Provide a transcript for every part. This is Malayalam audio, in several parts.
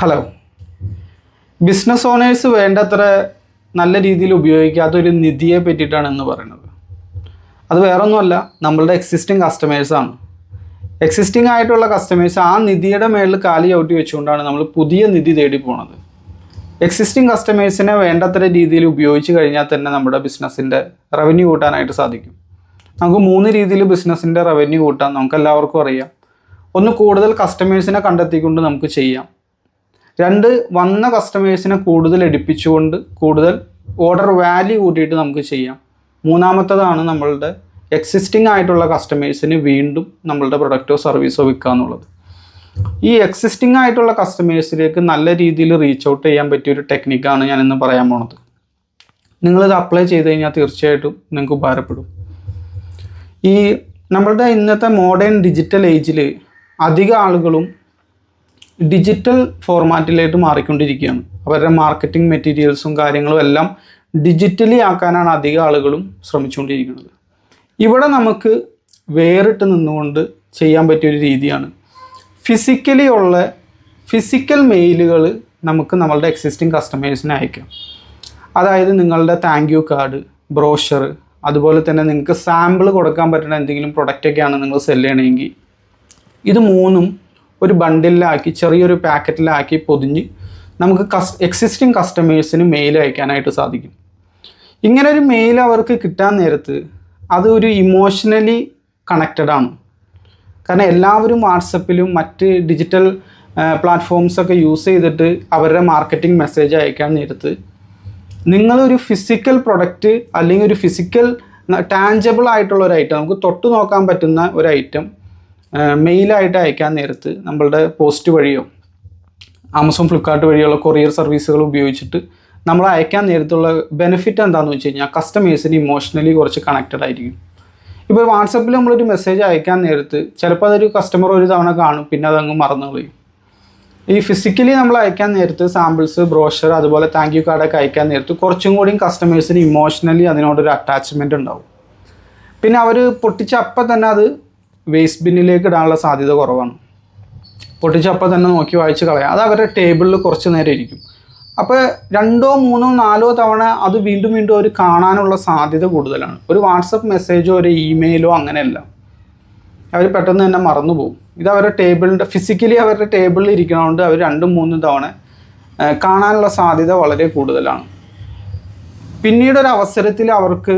ഹലോ ബിസിനസ് ഓണേഴ്സ് വേണ്ടത്ര നല്ല രീതിയിൽ ഉപയോഗിക്കാത്ത ഒരു നിധിയെ പറ്റിയിട്ടാണ് എന്ന് പറയുന്നത്. അത് വേറൊന്നുമല്ല നമ്മളുടെ എക്സിസ്റ്റിംഗ് കസ്റ്റമേഴ്സാണ് എക്സിസ്റ്റിംഗ് ആയിട്ടുള്ള കസ്റ്റമേഴ്സ് ആ നിധിയുടെ മേളിൽ കാലി ചവിട്ടി വെച്ചുകൊണ്ടാണ് നമ്മൾ പുതിയ നിധി തേടി പോണത്. എക്സിസ്റ്റിംഗ് കസ്റ്റമേഴ്സിനെ വേണ്ടത്ര രീതിയിൽ ഉപയോഗിച്ച് കഴിഞ്ഞാൽ തന്നെ നമ്മുടെ ബിസിനസ്സിന്റെ റവന്യൂ കൂട്ടാനായിട്ട് സാധിക്കും. നമുക്ക് മൂന്ന് രീതിയിൽ ബിസിനസ്സിന്റെ റവന്യൂ കൂട്ടാൻ നമുക്ക് എല്ലാവർക്കും അറിയാം. ഒന്ന് കൂടുതൽ കസ്റ്റമേഴ്സിനെ കണ്ടെത്തിക്കൊണ്ട് നമുക്ക് ചെയ്യാം. രണ്ട് വന്ന കസ്റ്റമേഴ്സിനെ കൂടുതൽ എടുപ്പിച്ചുകൊണ്ട് കൂടുതൽ ഓർഡർ വാല്യൂ കൂട്ടിയിട്ട് നമുക്ക് ചെയ്യാം. മൂന്നാമത്തതാണ് നമ്മളുടെ എക്സിസ്റ്റിംഗ് ആയിട്ടുള്ള കസ്റ്റമേഴ്സിന് വീണ്ടും നമ്മളുടെ പ്രൊഡക്റ്റോ സർവീസോ വിൽക്കുക എന്നുള്ളത്. ഈ എക്സിസ്റ്റിംഗ് ആയിട്ടുള്ള കസ്റ്റമേഴ്സിലേക്ക് നല്ല രീതിയിൽ റീച്ച് ഔട്ട് ചെയ്യാൻ പറ്റിയ ഒരു ടെക്നിക്കാണ് ഞാൻ ഇന്ന് പറയാൻ പോണത്. നിങ്ങളിത് അപ്ലൈ ചെയ്ത് കഴിഞ്ഞാൽ തീർച്ചയായിട്ടും നിങ്ങൾക്ക് ഉപകാരപ്പെടും. ഈ നമ്മളുടെ ഇന്നത്തെ മോഡേൺ ഡിജിറ്റൽ ഏജിൽ അധിക ആളുകളും ഡിജിറ്റൽ ഫോർമാറ്റിലായിട്ട് മാറിക്കൊണ്ടിരിക്കുകയാണ്. അവരുടെ മാർക്കറ്റിംഗ് മെറ്റീരിയൽസും കാര്യങ്ങളും എല്ലാം ഡിജിറ്റലി ആക്കാനാണ് അധിക ആളുകളും ശ്രമിച്ചുകൊണ്ടിരിക്കുന്നത്. ഇവിടെ നമുക്ക് വേറിട്ട് നിന്നുകൊണ്ട് ചെയ്യാൻ പറ്റിയൊരു രീതിയാണ്. ഫിസിക്കലി ഉള്ള ഫിസിക്കൽ മെയിലുകൾ നമുക്ക് നമ്മളുടെ എക്സിസ്റ്റിംഗ് കസ്റ്റമേഴ്സിന് അയക്കാം. അതായത് നിങ്ങളുടെ താങ്ക് യു കാർഡ് ബ്രോഷർ അതുപോലെ തന്നെ നിങ്ങൾക്ക് സാമ്പിൾ കൊടുക്കാൻ പറ്റുന്ന എന്തെങ്കിലും പ്രൊഡക്റ്റൊക്കെയാണ് നിങ്ങൾ സെല്ല് ചെയ്യണമെങ്കിൽ. ഇത് മൂന്നും ഒരു ബണ്ടിലാക്കി ചെറിയൊരു പാക്കറ്റിലാക്കി പൊതിഞ്ഞ് നമുക്ക് കസ് എക്സിസ്റ്റിംഗ് കസ്റ്റമേഴ്സിന് മെയിൽ അയക്കാനായിട്ട് സാധിക്കും. ഇങ്ങനെ ഒരു മെയിൽ അവർക്ക് കിട്ടാൻ നേരത്ത് അത് ഒരു ഇമോഷണലി കണക്റ്റഡ് ആണ്. കാരണം എല്ലാവരും വാട്സപ്പിലും മറ്റ് ഡിജിറ്റൽ പ്ലാറ്റ്ഫോംസൊക്കെ യൂസ് ചെയ്തിട്ട് അവരുടെ മാർക്കറ്റിംഗ് മെസ്സേജ് അയക്കാൻ നേരത്ത് നിങ്ങളൊരു ഫിസിക്കൽ പ്രൊഡക്റ്റ് അല്ലെങ്കിൽ ഒരു ഫിസിക്കൽ ടാഞ്ചബിൾ ആയിട്ടുള്ള ഒരു ഐറ്റം നമുക്ക് തൊട്ട് നോക്കാൻ പറ്റുന്ന ഒരു ഐറ്റം മെയിലായിട്ട് അയക്കാൻ നേരത്ത് നമ്മളുടെ പോസ്റ്റ് വഴിയോ ആമസോൺ ഫ്ലിപ്കാർട്ട് വഴിയുള്ള കൊറിയർ സർവീസുകൾ ഉപയോഗിച്ചിട്ട് നമ്മൾ അയക്കാൻ നേരത്തുള്ള ബെനിഫിറ്റ് എന്താണെന്ന് വെച്ച് കഴിഞ്ഞാൽ കസ്റ്റമേഴ്സിന് ഇമോഷണലി കുറച്ച് കണക്റ്റഡ് ആയിരിക്കും. ഇപ്പോൾ വാട്സപ്പിൽ നമ്മളൊരു മെസ്സേജ് അയക്കാൻ നേരത്ത് ചിലപ്പോൾ അതൊരു കസ്റ്റമർ ഒരു തവണ കാണും പിന്നെ അതങ്ങ് മറന്നു കളയും. ഈ ഫിസിക്കലി നമ്മൾ അയക്കാൻ നേരത്ത് സാമ്പിൾസ് ബ്രോഷർ അതുപോലെ താങ്ക് യു കാർഡൊക്കെ അയക്കാൻ നേരത്ത് കുറച്ചും കൂടിയും കസ്റ്റമേഴ്സിന് ഇമോഷണലി അതിനോടൊരു അറ്റാച്ച്മെന്റ് ഉണ്ടാവും. പിന്നെ അവർ പൊട്ടിച്ച അപ്പം തന്നെ അത് വേസ്റ്റ് ബിന്നിലേക്ക് ഇടാനുള്ള സാധ്യത കുറവാണ്. പൊട്ടിച്ചപ്പം തന്നെ നോക്കി വായിച്ച് കളയാം. അത് അവരുടെ ടേബിളിൽ കുറച്ച് നേരം ഇരിക്കും. അപ്പോൾ രണ്ടോ മൂന്നോ നാലോ തവണ അത് വീണ്ടും വീണ്ടും അവർ കാണാനുള്ള സാധ്യത കൂടുതലാണ്. ഒരു വാട്സപ്പ് മെസ്സേജോ ഒരു ഇമെയിലോ അങ്ങനെയല്ല. അവർ പെട്ടെന്ന് തന്നെ മറന്നു പോകും. ഇത് അവരുടെ ടേബിളിന്റെ ഫിസിക്കലി അവരുടെ ടേബിളിൽ ഇരിക്കണതുകൊണ്ട് അവർ രണ്ടും മൂന്നും തവണ കാണാനുള്ള സാധ്യത വളരെ കൂടുതലാണ്. പിന്നീട് ഒരു അവസരത്തിൽ അവർക്ക്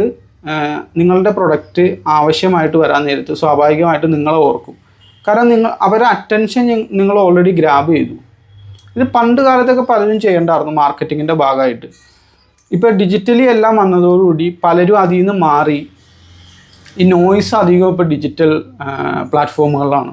നിങ്ങളുടെ പ്രൊഡക്റ്റ് ആവശ്യമായിട്ട് വരാൻ നേരത്ത് സ്വാഭാവികമായിട്ട് നിങ്ങളെ ഓർക്കും. കാരണം നിങ്ങൾ അവരുടെ അറ്റൻഷൻ നിങ്ങൾ ഓൾറെഡി ഗ്രാബ് ചെയ്തു. ഇത് പണ്ട് കാലത്തൊക്കെ പലരും ചെയ്യേണ്ടായിരുന്നു മാർക്കറ്റിങ്ങിന്റെ ഭാഗമായിട്ട്. ഇപ്പോൾ ഡിജിറ്റലി എല്ലാം വന്നതോടുകൂടി പലരും അതിൽ നിന്ന് മാറി. ഈ നോയ്സ് അധികം ഇപ്പോൾ ഡിജിറ്റൽ പ്ലാറ്റ്ഫോമുകളിലാണ്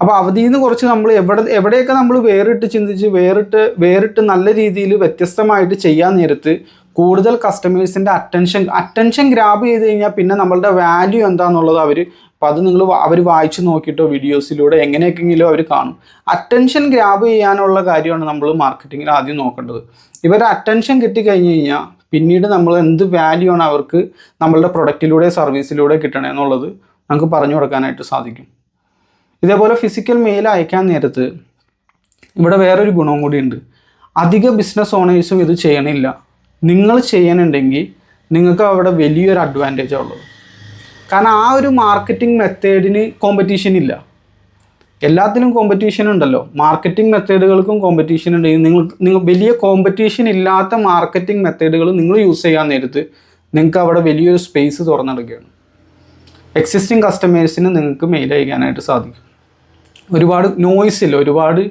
അപ്പോൾ അവധിയിൽ നിന്ന് കുറച്ച് നമ്മൾ എവിടെ എവിടെയൊക്കെ നമ്മൾ വേറിട്ട് ചിന്തിച്ച് വേറിട്ട് വേറിട്ട് നല്ല രീതിയിൽ വ്യത്യസ്തമായിട്ട് ചെയ്യാൻ നേരത്ത് കൂടുതൽ കസ്റ്റമേഴ്സിന്റെ അറ്റൻഷൻ അറ്റൻഷൻ ഗ്രാബ് ചെയ്ത് കഴിഞ്ഞാൽ പിന്നെ നമ്മളുടെ വാല്യൂ എന്താണെന്നുള്ളത് അവർ അപ്പോൾ അത് നിങ്ങൾ അവർ വായിച്ച് നോക്കിയിട്ടോ വീഡിയോസിലൂടെ എങ്ങനെയൊക്കെയെങ്കിലും അവർ കാണും. അറ്റൻഷൻ ഗ്രാബ് ചെയ്യാനുള്ള കാര്യമാണ് നമ്മൾ മാർക്കറ്റിങ്ങിൽ ആദ്യം നോക്കേണ്ടത്. ഇവരുടെ അറ്റൻഷൻ കിട്ടിക്കഴിഞ്ഞ് കഴിഞ്ഞാൽ പിന്നീട് നമ്മൾ എന്ത് വാല്യൂ ആണ് അവർക്ക് നമ്മളുടെ പ്രൊഡക്റ്റിലൂടെ സർവീസിലൂടെ കിട്ടണമെന്നുള്ളത് നമുക്ക് പറഞ്ഞു കൊടുക്കാനായിട്ട് സാധിക്കും. ഇതേപോലെ ഫിസിക്കൽ മെയിൽ അയക്കാൻ നേരത്ത് ഇവിടെ വേറൊരു ഗുണവും കൂടിയുണ്ട് അധിക ബിസിനസ് ഓണേഴ്സും ഇത് ചെയ്യണില്ല. നിങ്ങൾ ചെയ്യണുണ്ടെങ്കിൽ നിങ്ങൾക്ക് അവിടെ വലിയൊരു അഡ്വാന്റേജാണ് ഉള്ളത്. കാരണം ആ ഒരു മാർക്കറ്റിംഗ് മെത്തേഡിന് കോമ്പറ്റീഷൻ ഇല്ല. എല്ലാത്തിനും കോമ്പറ്റീഷൻ ഉണ്ടല്ലോ. മാർക്കറ്റിംഗ് മെത്തേഡുകൾക്കും കോമ്പറ്റീഷൻ ഉണ്ട്. നിങ്ങൾ നിങ്ങൾ വലിയ കോമ്പറ്റീഷൻ ഇല്ലാത്ത മാർക്കറ്റിംഗ് മെത്തേഡുകൾ നിങ്ങൾ യൂസ് ചെയ്യാൻ നേരത്ത് നിങ്ങൾക്ക് അവിടെ വലിയൊരു സ്പേസ് തുറന്നെടുക്കുകയാണ് എക്സിസ്റ്റിംഗ് കസ്റ്റമേഴ്സിന് നിങ്ങൾക്ക് മെയിൽ അയക്കാനായിട്ട് സാധിക്കും. ഒരുപാട് നോയ്സ് ഇല്ല ഒരുപാട്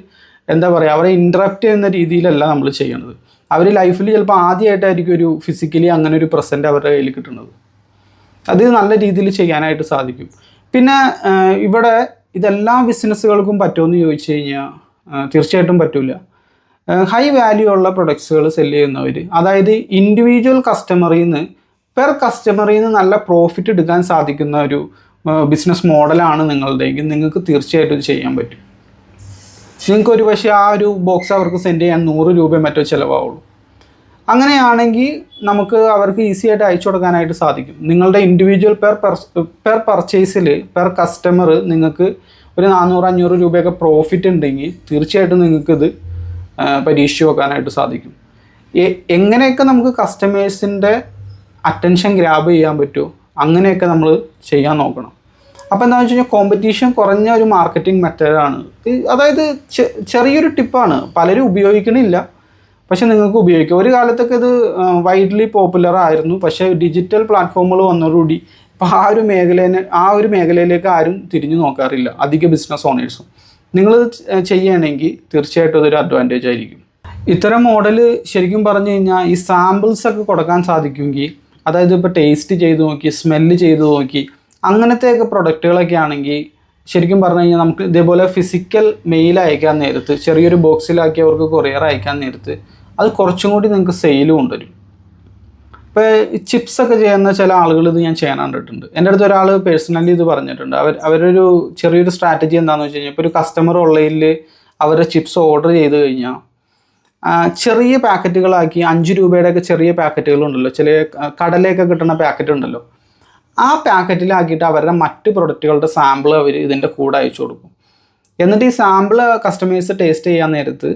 എന്താ പറയുക അവരെ ഇൻട്രപ്റ്റ് ചെയ്യുന്ന രീതിയിലല്ല നമ്മൾ ചെയ്യണത്. അവർ ലൈഫിൽ ചിലപ്പോൾ ആദ്യമായിട്ടായിരിക്കും ഒരു ഫിസിക്കലി അങ്ങനെ ഒരു പ്രസന്റ് അവരുടെ കയ്യിൽ കിട്ടുന്നത്. അത് നല്ല രീതിയിൽ ചെയ്യാനായിട്ട് സാധിക്കും. പിന്നെ ഇവിടെ ഇതെല്ലാ ബിസിനസ്സുകൾക്കും പറ്റുമെന്ന് ചോദിച്ചു കഴിഞ്ഞാൽ തീർച്ചയായിട്ടും പറ്റില്ല ഹൈ വാല്യൂ ഉള്ള പ്രൊഡക്ട്സുകൾ സെല്ല് ചെയ്യുന്നവർ അതായത് ഇൻഡിവിജ്വൽ കസ്റ്റമറിൽ നിന്ന് പെർ കസ്റ്റമറിൽ നിന്ന് നല്ല പ്രോഫിറ്റ് എടുക്കാൻ സാധിക്കുന്ന ഒരു ബിസിനസ് മോഡലാണ് നിങ്ങളുടെയെങ്കിൽ നിങ്ങൾക്ക് തീർച്ചയായിട്ടും ഇത് ചെയ്യാൻ പറ്റും. നിങ്ങൾക്ക് ഒരു പക്ഷേ ആ ഒരു ബോക്സ് അവർക്ക് സെൻഡ് ചെയ്യാൻ നൂറ് രൂപ മറ്റോ ചിലവാവുള്ളൂ. അങ്ങനെയാണെങ്കിൽ നമുക്ക് അവർക്ക് ഈസി ആയിട്ട് അയച്ചു കൊടുക്കാനായിട്ട് സാധിക്കും. നിങ്ങളുടെ ഇൻഡിവിജ്വൽ പെർ പെർ പർച്ചേസിൽ പെർ കസ്റ്റമർ നിങ്ങൾക്ക് ഒരു നാനൂറ് അഞ്ഞൂറ് രൂപയൊക്കെ പ്രോഫിറ്റ് ഉണ്ടെങ്കിൽ തീർച്ചയായിട്ടും നിങ്ങൾക്കിത് പരീക്ഷിച്ച് നോക്കാനായിട്ട് സാധിക്കും. എങ്ങനെയൊക്കെ നമുക്ക് കസ്റ്റമേഴ്സിന്റെ അറ്റൻഷൻ ഗ്രാബ് ചെയ്യാൻ പറ്റുമോ അങ്ങനെയൊക്കെ നമ്മൾ ചെയ്യാൻ നോക്കണം. അപ്പോൾ എന്താണെന്ന് വെച്ച് കഴിഞ്ഞാൽ കോമ്പറ്റീഷൻ കുറഞ്ഞ ഒരു മാർക്കറ്റിംഗ് മെത്തേഡാണ് അതായത് ചെറിയൊരു ടിപ്പാണ് പലരും ഉപയോഗിക്കണില്ല. പക്ഷേ നിങ്ങൾക്ക് ഉപയോഗിക്കാം. ഒരു കാലത്തൊക്കെ ഇത് വൈഡ്ലി പോപ്പുലർ ആയിരുന്നു. പക്ഷേ ഡിജിറ്റൽ പ്ലാറ്റ്ഫോമുകൾ വന്നതോടുകൂടി ഇപ്പോൾ ആ ഒരു മേഖലേനെ ആ ഒരു മേഖലയിലേക്ക് ആരും തിരിഞ്ഞു നോക്കാറില്ല. അധിക ബിസിനസ് ഓണേഴ്സും നിങ്ങൾ ചെയ്യുകയാണെങ്കിൽ തീർച്ചയായിട്ടും അതൊരു അഡ്വാന്റേജ് ആയിരിക്കും. ഇത്തരം മോഡൽ ശരിക്കും പറഞ്ഞു കഴിഞ്ഞാൽ ഈ സാമ്പിൾസ് ഒക്കെ കൊടുക്കാൻ സാധിക്കുമെങ്കിൽ അതായത് ഇപ്പോൾ ടേസ്റ്റ് ചെയ്ത് നോക്കി സ്മെല്ല് ചെയ്ത് നോക്കി അങ്ങനത്തെയൊക്കെ പ്രൊഡക്റ്റുകളൊക്കെ ആണെങ്കിൽ ശരിക്കും പറഞ്ഞു കഴിഞ്ഞാൽ നമുക്ക് ഇതേപോലെ ഫിസിക്കൽ മെയിൽ അയക്കാൻ നേരത്ത് ചെറിയൊരു ബോക്സിലാക്കി അവർക്ക് കൊറിയർ അയക്കാൻ നേരത്ത് അത് കുറച്ചും കൂടി നിങ്ങൾക്ക് സെയിലും കൊണ്ടുവരും. ഇപ്പോൾ ചിപ്സ് ഒക്കെ ചെയ്യുന്ന ചില ആളുകൾ ഇത് ഞാൻ ചെയ്യാൻ കണ്ടിട്ടുണ്ട്. എന്റെ അടുത്ത് ഒരാൾ പേഴ്സണലി ഇത് പറഞ്ഞിട്ടുണ്ട്. അവർ അവരൊരു ചെറിയൊരു സ്ട്രാറ്റജി എന്താണെന്ന് വെച്ച് കഴിഞ്ഞാൽ ഇപ്പോൾ ഒരു കസ്റ്റമർ ഓൺലൈനിൽ അവരുടെ ചിപ്സ് ഓർഡർ ചെയ്ത് കഴിഞ്ഞാൽ ചെറിയ പാക്കറ്റുകളാക്കി അഞ്ച് രൂപയുടെ ഒക്കെ ചെറിയ പാക്കറ്റുകളുണ്ടല്ലോ ചില കടലയൊക്കെ കിട്ടുന്ന പാക്കറ്റ് ഉണ്ടല്ലോ. ആ പാക്കറ്റിലാക്കിയിട്ട് അവരുടെ മറ്റ് പ്രൊഡക്റ്റുകളുടെ സാമ്പിൾ അവർ ഇതിന്റെ കൂടെ അയച്ചു കൊടുക്കും. എന്നിട്ട് ഈ സാമ്പിൾ കസ്റ്റമേഴ്സ് ടേസ്റ്റ് ചെയ്യാൻ നേരത്ത്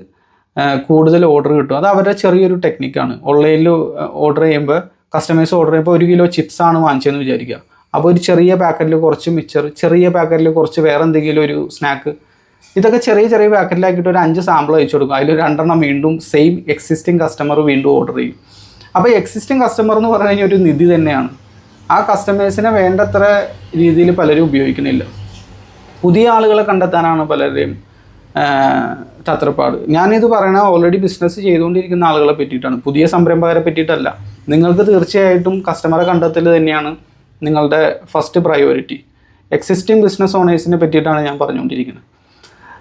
കൂടുതൽ ഓർഡർ കിട്ടും. അത് അവരുടെ ചെറിയൊരു ടെക്നിക്കാണ് ഓൺലൈനിൽ ഓർഡർ ചെയ്യുമ്പോൾ കസ്റ്റമേഴ്സ് ഓർഡർ ചെയ്യുമ്പോൾ ഒരു കിലോ ചിപ്സാണ് വാങ്ങിച്ചതെന്ന് വിചാരിക്കുക. അപ്പോൾ ഒരു ചെറിയ പാക്കറ്റിൽ കുറച്ച് മിച്ചർ ചെറിയ പാക്കറ്റിൽ കുറച്ച് വേറെ എന്തെങ്കിലും ഒരു സ്നാക്ക് ഇതൊക്കെ ചെറിയ ചെറിയ പാക്കറ്റിലാക്കിയിട്ട് ഒരു അഞ്ച് സാമ്പിൾ അയച്ചു കൊടുക്കും. അതിൽ രണ്ടെണ്ണം വീണ്ടും സെയിം എക്സിസ്റ്റിംഗ് കസ്റ്റമർ വീണ്ടും ഓർഡർ ചെയ്യും. അപ്പോൾ എക്സിസ്റ്റിംഗ് കസ്റ്റമർ എന്ന് പറഞ്ഞു കഴിഞ്ഞാൽ ഒരു നിധി തന്നെയാണ്. ആ കസ്റ്റമേഴ്സിനെ വേണ്ടത്ര രീതിയിൽ പലരും ഉപയോഗിക്കുന്നില്ല. പുതിയ ആളുകളെ കണ്ടെത്താനാണ് പലരുടെയും തത്രപ്പാട്. ഞാനിത് പറയണ ഓൾറെഡി ബിസിനസ് ചെയ്തുകൊണ്ടിരിക്കുന്ന ആളുകളെ പറ്റിയിട്ടാണ്. പുതിയ സംരംഭകരെ പറ്റിയിട്ടല്ല. നിങ്ങൾക്ക് തീർച്ചയായിട്ടും കസ്റ്റമറെ കണ്ടെത്തൽ തന്നെയാണ് നിങ്ങളുടെ ഫസ്റ്റ് പ്രയോറിറ്റി എക്സിസ്റ്റിംഗ് ബിസിനസ് ഓണേഴ്സിനെ പറ്റിയിട്ടാണ് ഞാൻ പറഞ്ഞുകൊണ്ടിരിക്കുന്നത്.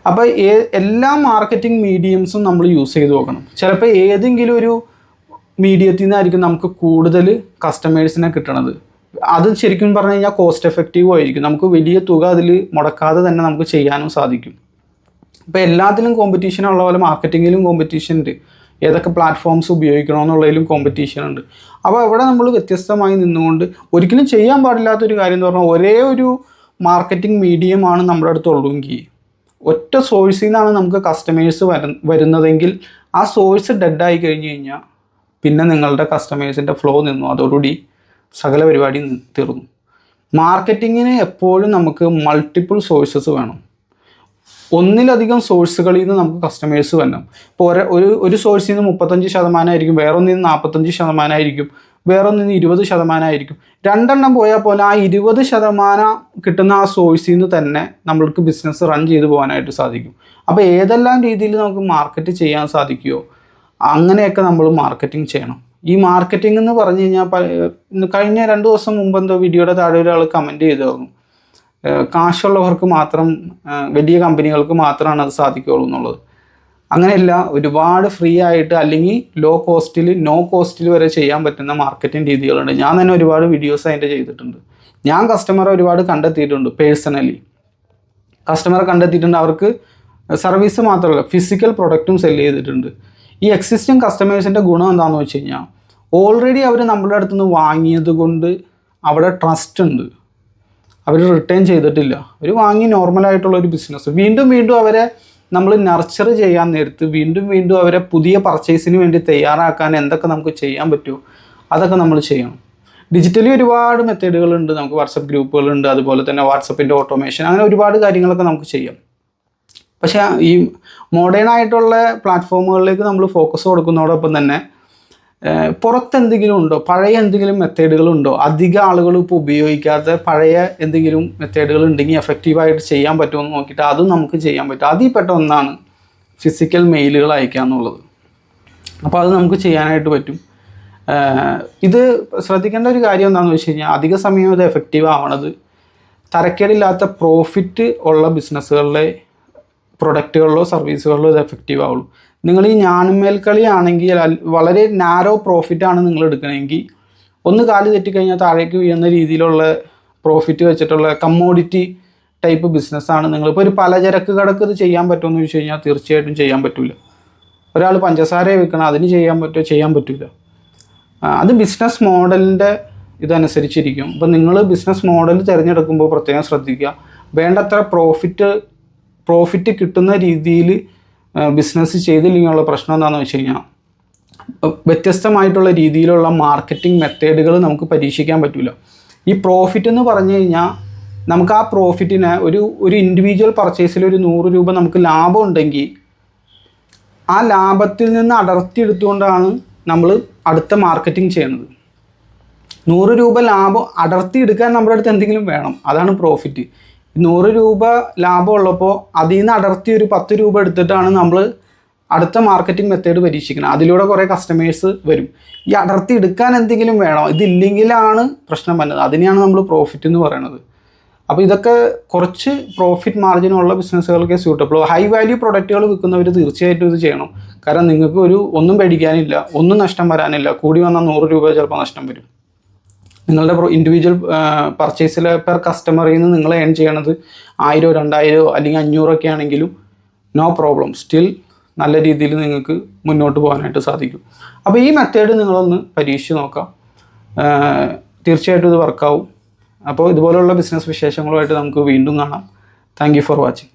അപ്പോൾ ഏ എല്ലാ മാർക്കറ്റിംഗ് മീഡിയംസും നമ്മൾ യൂസ് ചെയ്ത് നോക്കണം. ചിലപ്പോൾ ഏതെങ്കിലും ഒരു മീഡിയത്തിൽ നിന്നായിരിക്കും നമുക്ക് കൂടുതൽ കസ്റ്റമേഴ്സിനെ കിട്ടണത്. അത് ശരിക്കും പറഞ്ഞു കഴിഞ്ഞാൽ കോസ്റ്റ് എഫക്റ്റീവ് ആയിരിക്കും. നമുക്ക് വലിയ തുക അതിൽ മുടക്കാതെ തന്നെ നമുക്ക് ചെയ്യാനും സാധിക്കും. ഇപ്പോൾ എല്ലാത്തിലും കോമ്പറ്റീഷൻ ഉള്ള പോലെ മാർക്കറ്റിങ്ങിലും കോമ്പറ്റീഷൻ ഉണ്ട്. ഏതൊക്കെ പ്ലാറ്റ്ഫോംസ് ഉപയോഗിക്കണമെന്നുള്ളതിലും കോമ്പറ്റീഷൻ ഉണ്ട്. അപ്പോൾ അവിടെ നമ്മൾ വ്യത്യസ്തമായി നിന്നുകൊണ്ട് ഒരിക്കലും ചെയ്യാൻ പാടില്ലാത്തൊരു കാര്യം എന്ന് പറഞ്ഞാൽ ഒരേ ഒരു മാർക്കറ്റിംഗ് മീഡിയമാണ് നമ്മുടെ അടുത്തുള്ളൂവെങ്കിൽ ഒറ്റ സോഴ്സിൽ നിന്നാണ് നമുക്ക് കസ്റ്റമേഴ്സ് വര വരുന്നതെങ്കിൽ ആ സോഴ്സ് ഡെഡായി കഴിഞ്ഞ് കഴിഞ്ഞാൽ പിന്നെ നിങ്ങളുടെ കസ്റ്റമേഴ്സിന്റെ ഫ്ലോ നിന്നു. അതോടുകൂടി സകല പരിപാടി നി- തീർന്നു. മാർക്കറ്റിങ്ങിന് എപ്പോഴും നമുക്ക് മൾട്ടിപ്പിൾ സോഴ്സസ് വേണം. ഒന്നിലധികം സോഴ്സുകളിൽ നിന്ന് നമുക്ക് കസ്റ്റമേഴ്സ് വരണം. ഇപ്പോൾ ഒരേ ഒരു ഒരു സോഴ്സിൽ നിന്ന് മുപ്പത്തഞ്ച് ശതമാനമായിരിക്കും വേറൊന്നിൽ നിന്ന് നാൽപ്പത്തഞ്ച് ശതമാനമായിരിക്കും വേറൊന്നിൽ നിന്ന് ഇരുപത് ശതമാനമായിരിക്കും. രണ്ടെണ്ണം പോയാൽ പോലെ ആ ഇരുപത് ശതമാനം കിട്ടുന്ന ആ സോഴ്സിൽ നിന്ന് തന്നെ നമ്മൾക്ക് ബിസിനസ് റൺ ചെയ്ത് പോകാനായിട്ട് സാധിക്കും. അപ്പോൾ ഏതെല്ലാം രീതിയിൽ നമുക്ക് മാർക്കറ്റ് ചെയ്യാൻ സാധിക്കുമോ അങ്ങനെയൊക്കെ നമ്മൾ മാർക്കറ്റിംഗ് ചെയ്യണം. ഈ മാർക്കറ്റിംഗ് എന്ന് പറഞ്ഞു കഴിഞ്ഞാൽ കഴിഞ്ഞ രണ്ട് ദിവസം മുമ്പ് എന്തോ വീഡിയോയുടെ താഴെ ഒരാൾ കമന്റ് ചെയ്തായിരുന്നു. കാശുള്ളവർക്ക് മാത്രം വലിയ കമ്പനികൾക്ക് മാത്രമാണ് അത് സാധിക്കുകയുള്ളൂ എന്നുള്ളത്. അങ്ങനെയല്ല ഒരുപാട് ഫ്രീ ആയിട്ട് അല്ലെങ്കിൽ ലോ കോസ്റ്റിൽ നോ കോസ്റ്റിൽ വരെ ചെയ്യാൻ പറ്റുന്ന മാർക്കറ്റിംഗ് രീതികളുണ്ട്. ഞാൻ തന്നെ ഒരുപാട് വീഡിയോസ് അതിന്റെ ചെയ്തിട്ടുണ്ട്. ഞാൻ കസ്റ്റമറെ ഒരുപാട് കണ്ടെത്തിയിട്ടുണ്ട് പേഴ്സണലി കസ്റ്റമറെ കണ്ടെത്തിയിട്ടുണ്ട്. അവർക്ക് സർവീസ് മാത്രമല്ല ഫിസിക്കൽ പ്രൊഡക്റ്റും സെൽ ചെയ്തിട്ടുണ്ട്. ഈ എക്സിസ്റ്റിംഗ് കസ്റ്റമേഴ്സിന്റെ ഗുണം എന്താണെന്ന് വെച്ച് കഴിഞ്ഞാൽ ഓൾറെഡി അവർ നമ്മുടെ അടുത്ത് നിന്ന് വാങ്ങിയത് കൊണ്ട് അവിടെ ട്രസ്റ്റ് ഉണ്ട്. അവർ റിട്ടേൺ ചെയ്തിട്ടില്ല. അവർ വാങ്ങി നോർമലായിട്ടുള്ള ഒരു ബിസിനസ് വീണ്ടും വീണ്ടും അവരെ നമ്മൾ നർച്ചർ ചെയ്യാൻ നേരത്ത് വീണ്ടും വീണ്ടും അവരെ പുതിയ പർച്ചേസിന് വേണ്ടി തയ്യാറാക്കാൻ എന്തൊക്കെ നമുക്ക് ചെയ്യാൻ പറ്റുമോ അതൊക്കെ നമ്മൾ ചെയ്യണം. ഡിജിറ്റലി ഒരുപാട് മെത്തേഡുകളുണ്ട് നമുക്ക് വാട്സപ്പ് ഗ്രൂപ്പുകളുണ്ട് അതുപോലെ തന്നെ വാട്സപ്പിന്റെ ഓട്ടോമേഷൻ അങ്ങനെ ഒരുപാട് കാര്യങ്ങളൊക്കെ നമുക്ക് ചെയ്യാം. പക്ഷേ ഈ മോഡേൺ ആയിട്ടുള്ള പ്ലാറ്റ്ഫോമുകളിലേക്ക് നമ്മൾ ഫോക്കസ് കൊടുക്കുന്നതോടൊപ്പം തന്നെ പുറത്ത് എന്തെങ്കിലും ഉണ്ടോ? പഴയ എന്തെങ്കിലും മെത്തേഡുകൾ ഉണ്ടോ? അധിക ആളുകൾ ഇപ്പോൾ ഉപയോഗിക്കാത്ത പഴയ എന്തെങ്കിലും മെത്തേഡുകൾ ഉണ്ടെങ്കിൽ എഫക്റ്റീവായിട്ട് ചെയ്യാൻ പറ്റുമെന്ന് നോക്കിയിട്ട് അതും നമുക്ക് ചെയ്യാൻ പറ്റും. അതിൽ പെട്ട ഒന്നാണ് ഫിസിക്കൽ മെയിലുകൾ അയക്കുക എന്നുള്ളത്. അപ്പോൾ അത് നമുക്ക് ചെയ്യാനായിട്ട് പറ്റും. ഇത് ശ്രദ്ധിക്കേണ്ട ഒരു കാര്യം എന്താണെന്ന് വെച്ച് കഴിഞ്ഞാൽ അധിക സമയം ഇത് എഫക്റ്റീവ് ആവണത് തരക്കേടില്ലാത്ത പ്രോഫിറ്റ് ഉള്ള ബിസിനസ്സുകളിലെ പ്രൊഡക്റ്റുകളിലോ സർവീസുകളിലോ ഇത് എഫക്റ്റീവ് ആവുള്ളൂ. നിങ്ങൾ ഈ ഞാണുമേൽ കളിയാണെങ്കിൽ വളരെ നാരോ പ്രോഫിറ്റ് ആണ് നിങ്ങൾ എടുക്കണമെങ്കിൽ ഒന്ന് കാൽ തെറ്റിക്കഴിഞ്ഞാൽ താഴേക്ക് വീഴുന്ന രീതിയിലുള്ള പ്രോഫിറ്റ് വെച്ചിട്ടുള്ള കമ്മോഡിറ്റി ടൈപ്പ് ബിസിനസ്സാണ് നിങ്ങളിപ്പോൾ ഒരു പലചരക്ക് കടക്ക് ഇത് ചെയ്യാൻ പറ്റുമെന്ന് ചോദിച്ചു കഴിഞ്ഞാൽ തീർച്ചയായിട്ടും ചെയ്യാൻ പറ്റില്ല ഒരാൾ പഞ്ചസാര വിൽക്കണം അതിന് ചെയ്യാൻ പറ്റുമോ ചെയ്യാൻ പറ്റില്ല അത് ബിസിനസ് മോഡലിന്റെ ഇതനുസരിച്ചിരിക്കും. അപ്പോൾ നിങ്ങൾ ബിസിനസ് മോഡൽ തിരഞ്ഞെടുക്കുമ്പോൾ പ്രത്യേകം ശ്രദ്ധിക്കുക. വേണ്ടത്ര പ്രോഫിറ്റ് പ്രോഫിറ്റ് കിട്ടുന്ന രീതിയിൽ ബിസിനസ് ചെയ്തില്ലെങ്കിലുള്ള പ്രശ്നം എന്താണെന്ന് വെച്ച് കഴിഞ്ഞാൽ വ്യത്യസ്തമായിട്ടുള്ള രീതിയിലുള്ള മാർക്കറ്റിംഗ് മെത്തേഡുകൾ നമുക്ക് പരീക്ഷിക്കാൻ പറ്റില്ല ഈ പ്രോഫിറ്റ് എന്ന് പറഞ്ഞു കഴിഞ്ഞാൽ നമുക്ക് ആ പ്രോഫിറ്റിനെ ഒരു ഒരു ഇൻഡിവിജ്വൽ പർച്ചേസിൽ ഒരു നൂറ് രൂപ നമുക്ക് ലാഭം ഉണ്ടെങ്കിൽ ആ ലാഭത്തിൽ നിന്ന് അടർത്തിയെടുത്തുകൊണ്ടാണ് നമ്മൾ അടുത്ത മാർക്കറ്റിംഗ് ചെയ്യുന്നത്. നൂറ് രൂപ ലാഭം അടർത്തി എടുക്കാൻ നമ്മുടെ അടുത്ത് എന്തെങ്കിലും വേണം. അതാണ് പ്രോഫിറ്റ് നൂറ് രൂപ ലാഭം ഉള്ളപ്പോൾ അതിൽ നിന്ന് അടർത്തി ഒരു പത്ത് രൂപ എടുത്തിട്ടാണ് നമ്മൾ അടുത്ത മാർക്കറ്റിംഗ് മെത്തേഡ് പരീക്ഷിക്കുന്നത്. അതിലൂടെ കുറേ കസ്റ്റമേഴ്സ് വരും. ഈ അടർത്തി എടുക്കാൻ എന്തെങ്കിലും വേണം? ഇതില്ലെങ്കിലാണ് പ്രശ്നം വരുന്നത് അതിനെയാണ് നമ്മൾ പ്രോഫിറ്റ് എന്ന് പറയുന്നത് അപ്പോൾ ഇതൊക്കെ കുറച്ച് പ്രോഫിറ്റ് മാർജിനുള്ള ബിസിനസ്സുകൾക്ക് സ്യൂട്ടബിൾ ഹൈ വാല്യൂ പ്രൊഡക്റ്റുകൾ വിൽക്കുന്നവർ തീർച്ചയായിട്ടും ഇത് ചെയ്യണം. കാരണം നിങ്ങൾക്ക് ഒരു ഒന്നും പേടിക്കാനില്ല ഒന്നും നഷ്ടം വരാനില്ല. കൂടി വന്നാൽ നൂറ് രൂപ ചിലപ്പോൾ നഷ്ടം വരും. നിങ്ങളുടെ ഇൻഡിവിജ്വൽ പർച്ചേസിൽ പെർ കസ്റ്റമറിൽ നിന്ന് നിങ്ങൾ ഏൺ ചെയ്യണത് ആയിരോ രണ്ടായിരോ അല്ലെങ്കിൽ അഞ്ഞൂറോ ഒക്കെ ആണെങ്കിലും നോ പ്രോബ്ലം സ്റ്റിൽ നല്ല രീതിയിൽ നിങ്ങൾക്ക് മുന്നോട്ട് പോകാനായിട്ട് സാധിക്കും. അപ്പോൾ ഈ മെത്തേഡ് നിങ്ങളൊന്ന് പരീക്ഷിച്ച് നോക്കാം. തീർച്ചയായിട്ടും ഇത് വർക്കാവും അപ്പോൾ ഇതുപോലുള്ള ബിസിനസ് വിശേഷങ്ങളുമായിട്ട് നമുക്ക് വീണ്ടും കാണാം. Thank for watching